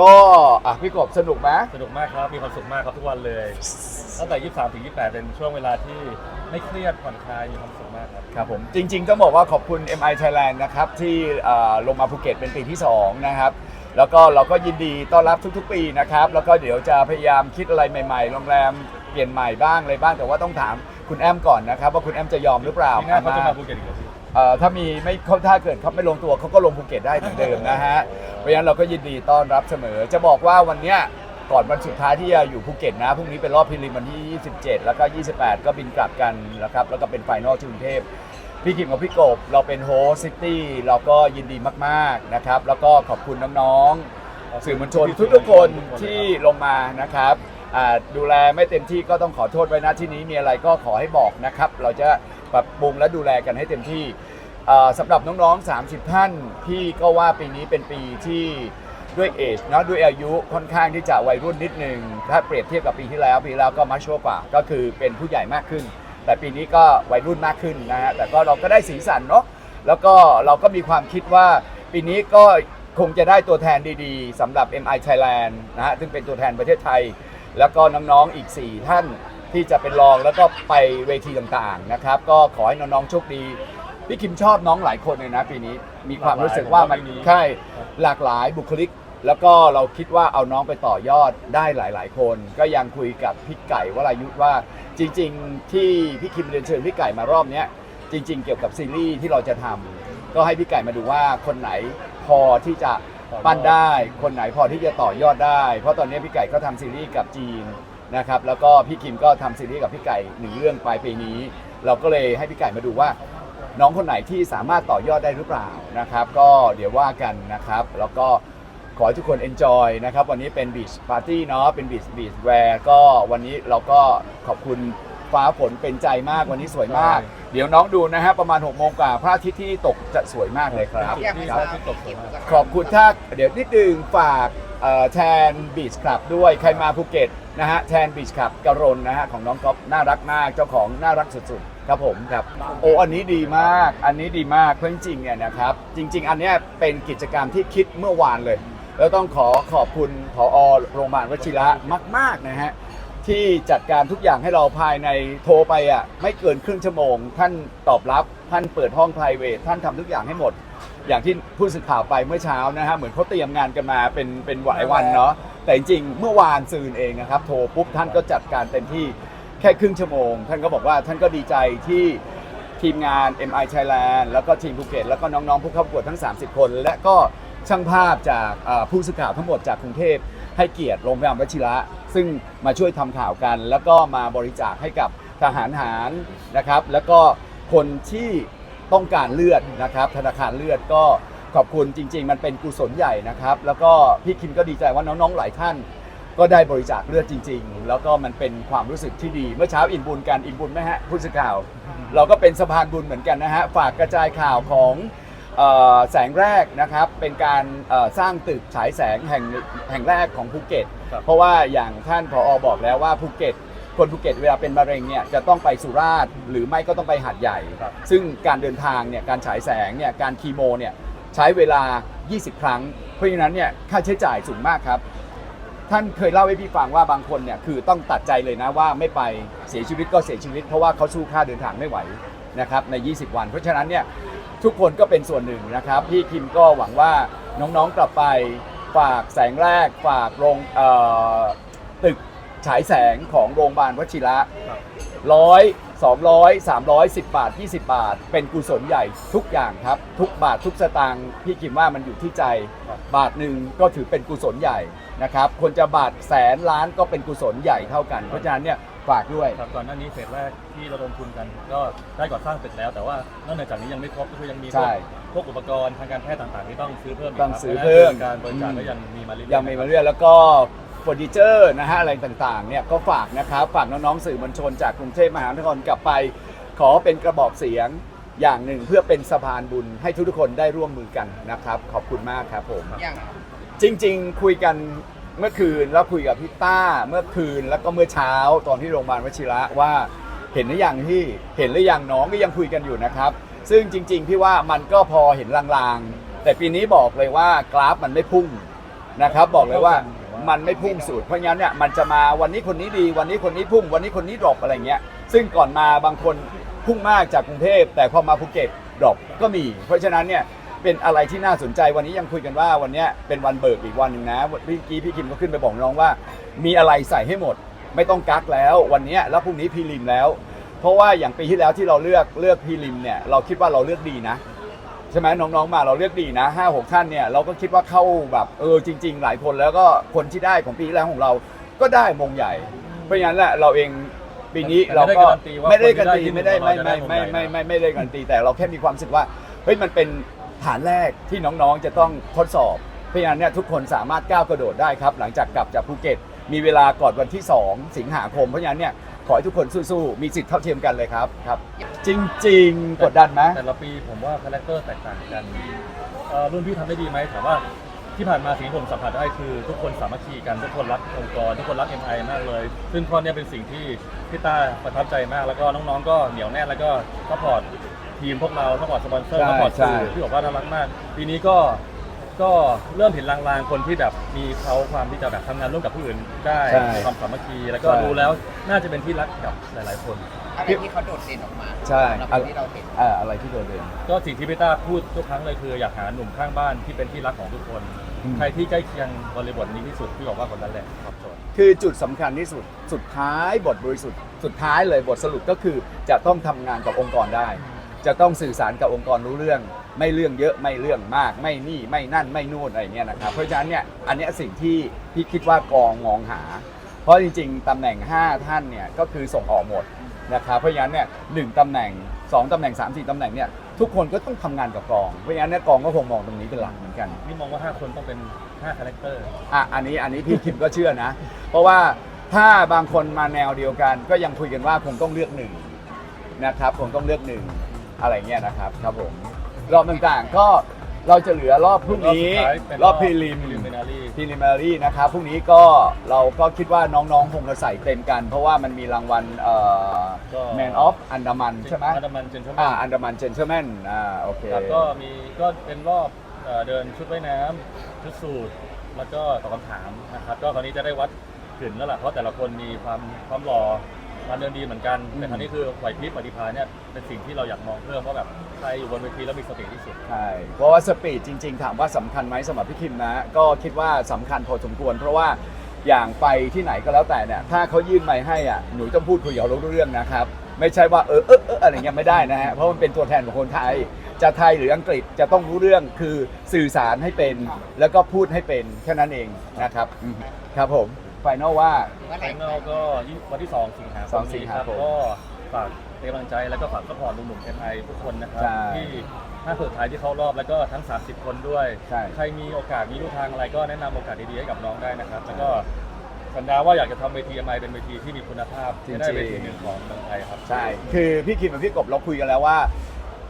ก็อะพี่กบสนุกไหม สนุกมากครับ มีความสุขมากครับทุกวันเลย ตั้งแต่ 23 ถึง 28 เป็นช่วงเวลาที่ไม่เครียดผ่อนคลาย มีความสุขมากครับ ครับผมจริงๆต้องบอกว่าขอบคุณ MI Thailand นะครับที่เอ่อลงมาภูเก็ตเป็นปีที่ 2 นะครับ แล้วก็เราก็ยินดีต้อนรับทุกๆ ปีนะครับ แล้วก็เดี๋ยวจะพยายามคิดอะไรใหม่ๆโรงแรมเปลี่ยนใหม่บ้างอะไรบ้างแต่ว่าต้องถามคุณแอมก่อนนะครับ ว่าคุณแอมจะยอมหรือเปล่าปีหน้าเขาจะมามาภูเก็ตอีกเหรอพี่ เอ่อถ้ามีไม่เขาถ้าเกิดเขาไม่ลงตัวเขาก็ลงภูเก็ตได้เหมือนเดิมนะฮะเพ ราะฉะนั้นเราก็ยินดีต้อนรับเสมอ จะบอกว่าวันเนี้ยก่อนวันสุดท้ายที่จะอยู่ภูเก็ตนะพรุ่งนี้เป็นรอบพรีลิมวันที่ 27 แล้วก็ 28 ก็บินกลับกันนะครับแล้วก็เป็นไฟนอลที่กรุงเทพพี่คิมกับพี่กบเราเป็นโฮสซิตี้เราก็ยินดีมากๆนะครับ แล้วก็ขอบคุณน้องๆสื่อมวลชนทุกๆคนที่ลงมานะครับอ่าดูแลไม่เต็มที่ก็ต้องขอโทษไว้นะที่นี้มีอะไรก็ขอให้บอกนะครับ เราจะปรับปรุงและดูแลกันให้เต็มที่ อ่าสำหรับน้องๆ 30 ท่าน พี่ก็ว่าปีนี้เป็นปีที่ด้วยเอจเนาะด้วยอายุค่อนข้างที่จะวัยรุ่นนิดนึง ถ้าเปรียบเทียบกับปีที่แล้ว ปีแล้วก็มาชัวกว่า ก็คือเป็นผู้ใหญ่มากขึ้น แต่ปีนี้ก็วัยรุ่นมากขึ้นนะฮะแต่ก็เราก็ได้สีสันเนาะแล้วก็เราก็มีความคิดว่าปีนี้ก็คงจะได้ตัวแทนดีๆสำหรับ MI Thailand นะฮะซึ่งเป็นตัวแทนประเทศไทย แล้วก็น้องๆอีก 4 ท่านที่จะเป็นรองแล้วก็ไปเวทีต่างๆนะครับ ก็ขอให้น้องๆโชคดี พี่คิมชอบน้องหลายคนเลยนะปีนี้มีความรู้สึกว่ามันหลากหลายใช่หลากหลายบุคลิก แล้วก็เราคิดว่าเอาน้องไปต่อยอดได้หลาย ๆ คน ก็ยังคุยกับพี่ไก่วรายุทธว่าจริง ๆ ที่พี่คิมเรียนเชิญพี่ไก่มารอบเนี้ยจริง ๆ เกี่ยวกับซีรีส์ที่เราจะทำก็ให้พี่ไก่มาดูว่าคนไหนพอที่จะปั้นได้ คนไหนพอที่จะต่อยอดได้ เพราะตอนนี้พี่ไก่ก็ทำซีรีส์กับจีนนะครับแล้วก็พี่คิมก็ทำซีรีส์กับพี่ไก่หนึ่งเรื่องปลายปีนี้ เราก็เลยให้พี่ไก่มาดูว่า น้องคนไหนที่สามารถต่อยอดได้หรือเปล่านะครับ ก็เดี๋ยวว่ากันนะครับ แล้วก็ขอให้ทุกคน enjoy นะครับ วันนี้เป็น beach party เนาะเป็น beach beach wear ก็วันนี้เราก็ขอบคุณฟ้าฝนเป็นใจมากวันนี้สวยมาก เดี๋ยวน้องดูนะฮะประมาณ6โมงกว่าพระอาทิตย์ที่ตกจะสวยมากเลยครับ อยากให้ครับทราบที่ตกสวยมากขอบคุณถ้าเดี๋ยวนิดนึงฝากเอ่อแทนบีชคลับด้วยใครมาภูเก็ตนะฮะแทนบีชคลับกรณนะฮะของน้องก๊อฟน่ารักมากเจ้าของน่ารักสุดๆ ครับผมครับโอ้อันนี้ดีมาก อันนี้ดีมากเพราะจริงๆเนี่ยนะครับจริง ๆ อันเนี้ยเป็นกิจกรรมที่คิดเมื่อวานเลย แล้วต้องขอขอบคุณผอโรงพยาบาลวชิระมาก ๆนะฮะที่จัดการทุกอย่างให้เราภายในโทรไปอะไม่เกินครึ่งชั่วโมง ท่านตอบรับท่านเปิดห้อง p r i v a t ท่านทำทุกอย่างให้หมด อย่างที่ผู้สื่อข่าวไปเมื่อเช้านะฮะเหมือนเขาเตรียมงานกันมาเป็นเป็นหลายวันเนาะแต่จริงเมื่อวานซืนเองนะครับโทรปุ๊บท่านก็จัดการเต็มที่ ค่ครึ่งชั่วโมง ท่านก็บอกว่าท่านก็ดีใจที่ทีมงาน MI Thailand แล้วก็ทีมภูเก็ตแล้วก็น้องๆผู้เข้าประกวดทั้ง 30 คน และก็ช่างภาพจากเอ่อผู้สื่อข่าวทั้งหมดจากกรุงเทพให้เกียรติโรงพยาบาลวชิระ ซึ่งมาช่วยทำข่าวกัน แล้วก็มาบริจาคให้กับทหารหารนะครับ แล้วก็คนที่ต้องการเลือดนะครับ ธนาคารเลือดก็ขอบคุณจริง ๆ มันเป็นกุศลใหญ่นะครับ แล้วก็พี่คิมก็ดีใจว่าน้องๆหลายท่าน ก็ได้บริจาคเลือดจริง ๆ แล้วก็มันเป็นความรู้สึกที่ดี เมื่อเช้าอิ่มบุญกันอิ่มบุญไหมฮะผู้สื่อข่าว เราก็เป็นสะพานบุญเหมือนกันนะฮะฝากกระจายข่าวของเอ่อแสงแรกนะครับเป็นการเอ่อสร้างตึกฉายแสงแห่งแห่งแรกของภูเก็ต ครับ เพราะว่าอย่างท่านผอบอกแล้วว่าภูเก็ต คนภูเก็ตเวลาเป็นมะเร็งเนี่ยจะต้องไปสุราษฎร์หรือไม่ก็ต้องไปหาดใหญ่ ครับ ซึ่งการเดินทางเนี่ยการฉายแสงเนี่ยการคีโมเนี่ยใช้เวลา 20 ครั้ง เพราะฉะนั้นเนี่ยค่าใช้จ่ายสูงมากครับ ท่านเคยเล่าให้พี่ฟังว่าบางคนเนี่ยคือต้องตัดใจเลยนะว่าไม่ไปเสียชีวิตก็เสียชีวิต เพราะว่าเขาสู้ค่าเดินทางไม่ไหวนะครับใน 20 วัน เพราะฉะนั้นเนี่ยทุกคนก็เป็นส่วนหนึ่งนะครับ พี่คิมก็หวังว่าน้องๆกลับไปฝากแสงแรกฝากโรงเอ่อตึกฉายแสงของโรงพยาบาลวชิระครับร้อยสองร้อยสามร้อยสิบบาทยี่สิบาท เป็นกุศลใหญ่ทุกอย่างครับ ทุกบาททุกสตางค์พี่คิมว่ามันอยู่ที่ใจครับบาทหนึ่งก็ถือเป็นกุศลใหญ่ นะครับคนจะบาทแสนล้านก็เป็นกุศลใหญ่เท่ากัน เพราะฉะนั้นเนี่ยฝากด้วย ครับก่อนหน้านี้เฟสแรกที่ระดมทุนกัน ก็ได้ก่อสร้างเสร็จแล้ว แต่ว่านอกจากนี้ยังไม่ครบก็คือยังมีพใช่วกพวกอุปกรณ์ทางการแพทย์ต่างๆที่ต้องซื้อเพิ่มกต้องครับซื้อเพิ่มและการบริจาคก็ยังมีมาเรื่อยๆยังมีมาเรื่อยแล้วก็เฟอร์นิเจอร์นะฮะอะไรต่างๆเนี่ยก็ฝากนะครับฝากน้องๆสื่อมวลชนจากกรุงเทพมหานครกลับไป ขอเป็นกระบอกเสียงอย่างหนึ่งเพื่อเป็นสะพานบุญให้ทุกๆคนได้ร่วมมือกันนะครับ ขอบคุณมากครับผม อย่างจริง ๆ คุยกัน เมื่อคืนแล้วคุยกับพี่ต้าเมื่อคืนแล้วก็เมื่อเช้าตอนที่โรงพยาบาลวชิระว่าเห็นหรือยังที่เห็นหรือยังน้องก็ยังคุยกันอยู่นะครับ ซึ่งจริง ๆ พี่ว่ามันก็พอเห็นลางๆ แต่ปีนี้บอกเลยว่ากราฟมันไม่พุ่งนะครับบอกเลยว่ามันไม่พุ่งสุดเพราะงั้นเนี่ยมันจะมาวันนี้คนนี้ดี วันนี้คนนี้พุ่ง วันนี้คนนี้ดรอปอะไรเงี้ย ซึ่งก่อนมาบางคนพุ่งมากจากกรุงเทพแต่พอมาภูเก็ตดรอปก็มี เพราะฉะนั้นเนี่ย เป็นอะไรที่น่าสนใจวันนี้ยังคุยกันว่าวันเนี้ยเป็นวันเบิกอีกวันหนึ่งนะเมื่อกี้พี่คิมก็ขึ้นไปบอกน้องว่า มีอะไรใส่ให้หมด ไม่ต้องกักแล้ว วันเนี้ยแล้วพรุ่งนี้พรีลิมแล้ว เพราะว่าอย่างปีที่แล้วที่เราเลือกเลือกพรีลิมเนี่ยเราคิดว่าเราเลือกดีนะใช่ไหมน้องๆมาเราเลือกดีนะห้าหกท่านเนี่ยเราก็คิดว่าเข้าแบบเออจริง ๆ หลายคนแล้วก็คนที่ได้ของปีที่แล้วของเราก็ได้มงใหญ่ เพราะฉะนั้นแหละเราเองปีนี้แต่เราไม่ได้ก็การันตีว่าไม่ได้การันตีคนที่ได้ที่ไม่ได้ไม่หนึ่งไม่ของเราไม่จะได้มงใหญ่ไม่ไม่ไม่ได้การันตีแต่เราแค่มีความรู้สึกว่าเฮ้ยมันเป็น ฐานแรกที่น้องๆจะต้องทดสอบ เพราะฉะนั้นเนี่ยทุกคนสามารถก้าวกระโดดได้ครับ หลังจากกลับจากภูเก็ต มีเวลาก่อนวันที่ 2 สิงหาคม เพราะฉะนั้นเนี่ยขอให้ทุกคนสู้ๆ มีสิทธิ์เท่าเทียมกันเลยครับครับ จริงๆ กดดันไหมแต่ละปีผมว่าคาแรคเตอร์แตกต่างกันเอ่อรุ่นพี่ทำได้ดีไหมถามว่าที่ผ่านมาสิ่งที่ผมสัมผัสได้คือ ทุกคนสามัคคีกันทุกคนรักองค์กร ทุกคนรัก MI มากเลย ซึ่งข้อเนี้ยเป็นสิ่งที่พี่ต้าประทับใจมากแล้วก็น้องๆ ก็เหนียวแน่นแล้วก็ซัพพอร์ต ทีมพวกเราซัพพอร์ตสปอนเซอร์ใช่ซัพพอร์ตใช่สื่อที่บอกว่าน่ารักมาก ปีนี้ก็ก็เริ่มเห็นลางๆคนที่แบบมีเขาความที่จะแบบทำงานร่วมกับผู้อื่นได้ใช่มีความสามัคคีแล้วก็ใช่ ดูแล้วน่าจะเป็นที่รักกับหลาย ๆ คน อะไรที่เขาโดดเด่นออกมาใช่สำหรับคนที่เราเห็น อ่าอะไรที่โดดเด่น ก็สิ่งที่พี่ต้าพูดทุกครั้งเลยคืออยากหาหนุ่มข้างบ้านที่เป็นที่รักของทุกคน อืม ใครที่ใกล้เคียงบริบทนี้ที่สุดพี่บอกว่าคนนั้นแหละตอบโจทย์ คือจุดสำคัญที่สุด สุดท้ายบทบริสุทธิ์ สุดท้ายเลยบทสรุปก็คือจะต้องทำงานกับองค์กรได้ จะต้องสื่อสารกับองค์กรรู้เรื่อง ไม่เรื่องเยอะไม่เรื่องมาก ไม่นี่ไม่นั่นไม่นู่นอะไรเงี้ยนะครับเพราะฉะนั้นเนี่ยอันเนี้ยสิ่งที่พี่คิดว่ากองมองหา เพราะจริงๆตำแหน่ง 5 ท่านเนี่ยก็คือส่งออกหมดนะครับเพราะฉะนั้นเนี่ยหนึ่งตำแหน่ง 2ตำแหน่ง3 4ตำแหน่งเนี่ยทุกคนก็ต้องทำงานกับกองเพราะฉะนั้นเนี่ยกองก็คงมองตรงนี้เป็นหลักเหมือนกัน นี่มองว่า 5 คนต้องเป็น5คาแรคเตอร์อะอันนี้อันนี้พี่คิมก็เชื่อนะ เพราะว่าถ้าบางคนมาแนวเดียวกัน ก็ยังคุยกันว่าคงต้องเลือกหนึ่งนะครับคงต้องเลือกหนึ่ง อะไรเงี้ยนะครับครับผมรอบต่างๆก็เราจะเหลือรอบพรุ่งนี้รอบสุดท้ายเป็นรอบพรีลิม preliminary พรีลิมินารีนะครับพรุ่งนี้ก็เราก็คิดว่าน้องๆคงจะใส่เต็มกัน เพราะว่ามันมีรางวัลเอ่อก็ Man of Andaman ใช่ไหมอันดามันเจนทอ่าอันดามันเจนเทอร์แมนอ่าโอเค ครับก็มีก็เป็นรอบเอ่อเดินชุดว่ายน้ำชุดสูทแล้วก็ตอบคำถามนะครับก็คราวนี้จะได้วัดขึ้นแล้วล่ะเพราะแต่ละคนมีความความหล่อ มาเดินดีเหมือนกันอืมแต่คราวนี้คือไหวพริบปฏิภาณเนี่ยเป็นสิ่งที่เราอยากมองเพิ่มว่าแบบใครอยู่บนเวทีแล้วมีสติที่สุด ใช่เพราะว่าสปีดจริง ๆ ถามว่าสำคัญไหมสำหรับพี่คิมนะ ก็คิดว่าสำคัญพอสมควร เพราะว่าอย่างไปที่ไหนก็แล้วแต่เนี่ยถ้าเขายื่นไมค์ให้อะหนูต้องพูดคุยกับเขารู้เรื่องนะครับ ไม่ใช่ว่าเออเออเอออะไรเงี้ยไม่ได้นะฮะเพราะมันเป็นตัวแทนของคนไทย จะไทยหรืออังกฤษจะต้องรู้เรื่องคือสื่อสารให้เป็น แล้วก็พูดให้เป็นแค่นั้นเองนะครับอืมครับผม ไฟนอลว่าเมื่อไหไฟร่นอลก็วันที่ 2 สิงหาคสอมงสิงนี้หาครับคมก็ฝากเป็นกำลังใจแล้วก็ฝากสปอร์ตหนุ่มๆเอ็นไอทุกคนนะครับ ใช่ที่ห้าสุดท้ายที่เข้ารอบแล้วก็ทั้ง 30 คนด้วย ใช่ ใครมีโอกาสมีลู่ทางอะไรก็แนะนำโอกาสดีๆให้กับน้องได้นะครับ แล้วก็สัญญาว่าอยากจะทำเวทีเอ็มไอเป็นเวทีที่มีคุณภาพจริงๆให้ได้เวทีหนึ่งของเมืองไทยครับ ใช่ คือพี่คิมกับพี่กบเราคุยกันแล้วว่า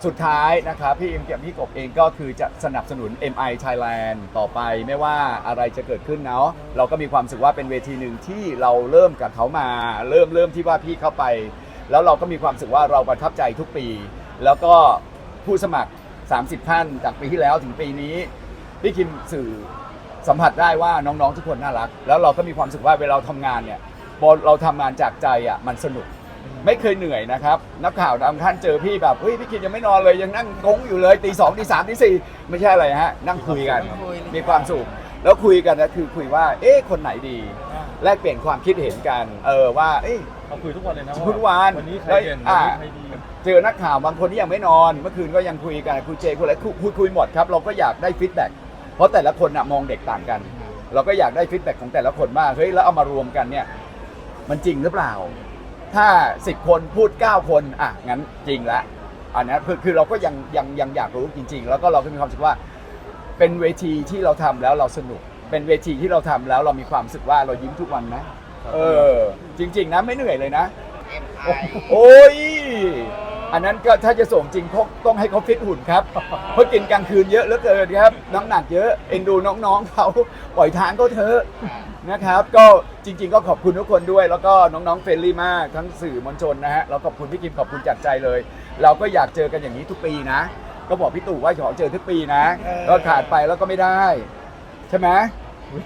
สุดท้ายนะครับพี่เอ็มกับพี่กบเองก็คือจะสนับสนุน MI Thailand ต่อไปไม่ว่าอะไรจะเกิดขึ้นเนาะเราก็มีความรู้สึกว่าเป็นเวทีหนึ่งที่เราเริ่มกับเขามา เริ่มเริ่มที่ว่าพี่เข้าไป แล้วเราก็มีความรู้สึกว่าเราประทับใจทุกปี แล้วก็ผู้สมัคร 30 ท่านจากปีที่แล้วถึงปีนี้พี่คิมสื่อสัมผัสได้ว่าน้องๆทุกคนน่ารัก แล้วเราก็มีความรู้สึกว่าเวลาเราทำงานเนี่ยพอเราทำงานจากใจอะมันสนุก ไม่เคยเหนื่อยนะครับนักข่าวบางท่านเจอพี่แบบเฮ้ยพี่คิดยังไม่นอนเลยยังนั่งงงอยู่เลยตีสองตีสามตีสี่ไม่ใช่อะไรฮะนั่งคุยกันมีความสุขแล้วคุยกันนะคือคุยว่า เอ๊ะคนไหนดี แลกเปลี่ยนความคิดเห็นกัน เออว่า เอ๊ะเราคุยทุกวันเลยนะทุกวันวันนี้ใครแล้วเด่นอ่าวันนี้ใครดีเจอนักข่าวบางคนที่ยังไม่นอน เมื่อคืนก็ยังคุยกันคุยเจคุยอะไรคุยคุยคุยหมดครับ เราก็อยากได้ฟีดแบ็กเพราะแต่ละคนน่ะมองเด็กต่างกัน เราก็อยากได้ฟีดแบ็กของแต่ละคนว่าเฮ้ยแล้วเอามารวมกันเนี่ยมันจริงหรือเปล่า ถ้า 10 คนพูด 9 คนอะงั้นจริงละอันนี้คือคือเราก็ยังยังยังอยากรู้จริง ๆ แล้วก็เราก็มีความรู้สึกว่า เป็นเวทีที่เราทำแล้วเราสนุก เป็นเวทีที่เราทำแล้วเรามีความรู้สึกว่าเรายิ้มทุกวันนะ เออ จริง ๆ นะไม่เหนื่อยเลยนะเอ็มไอโอ้ย อันนั้นก็ถ้าจะส่งจริงเขาต้องให้เขาฟิตหุ่นครับ เพราะกินกลางคืนเยอะเหลือเกินครับ น้ำหนักเยอะเอ็นดูน้องๆเขาปล่อยทางก็เถอะนะครับ ก็จริง ๆ ก็ขอบคุณทุกคนด้วย แล้วก็น้องๆเฟรนลี่มากทั้งสื่อมวลชนนะฮะเราขอบคุณพี่กิมขอบคุณจากใจเลย เราก็อยากเจอกันอย่างนี้ทุกปีนะ ก็บอกพี่ตู่ว่าขอเจอทุกปีนะก็ขาดไปแล้วก็ไม่ได้ ใช่ไหม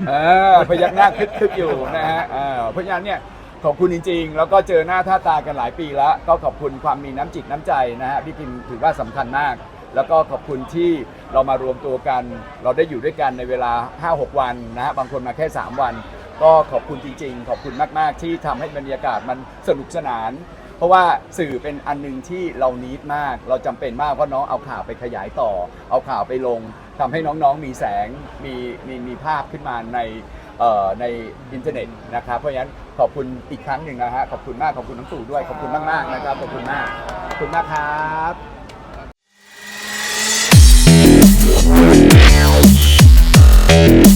เออพยักหน้าคึกๆอยู่นะฮะเออเพราะฉะนั้นเนี่ย ขอบคุณจริง ๆ แล้วก็เจอหน้าท่าตากันหลายปีแล้ว ก็ขอบคุณความมีน้ำจิตน้ำใจนะฮะพี่กิมถือว่าสำคัญมาก แล้วก็ขอบคุณที่เรามารวมตัวกัน เราได้อยู่ด้วยกันในเวลา 5-6 วันนะฮะบางคนมาแค่ 3 วัน ก็ขอบคุณจริง ๆ ขอบคุณมากๆ ที่ทำให้บรรยากาศมันสนุกสนาน เพราะว่าสื่อเป็นอันหนึงที่เรานิดมาก เราจำเป็นมากเพราะน้องเอาข่าวไปขยายต่อ เอาข่าวไปลงทำให้น้องๆมีแสงมีมีมีภาพขึ้นมาใน เอ่อในอินเทอร์เน็ตนะครับเพราะฉะนั้นขอบคุณอีกครั้งหนึ่งนะฮะขอบคุณมากขอบคุณน้องตู่ด้วยขอบคุณมากๆนะครับขอบคุณมากขอบคุณมากครับ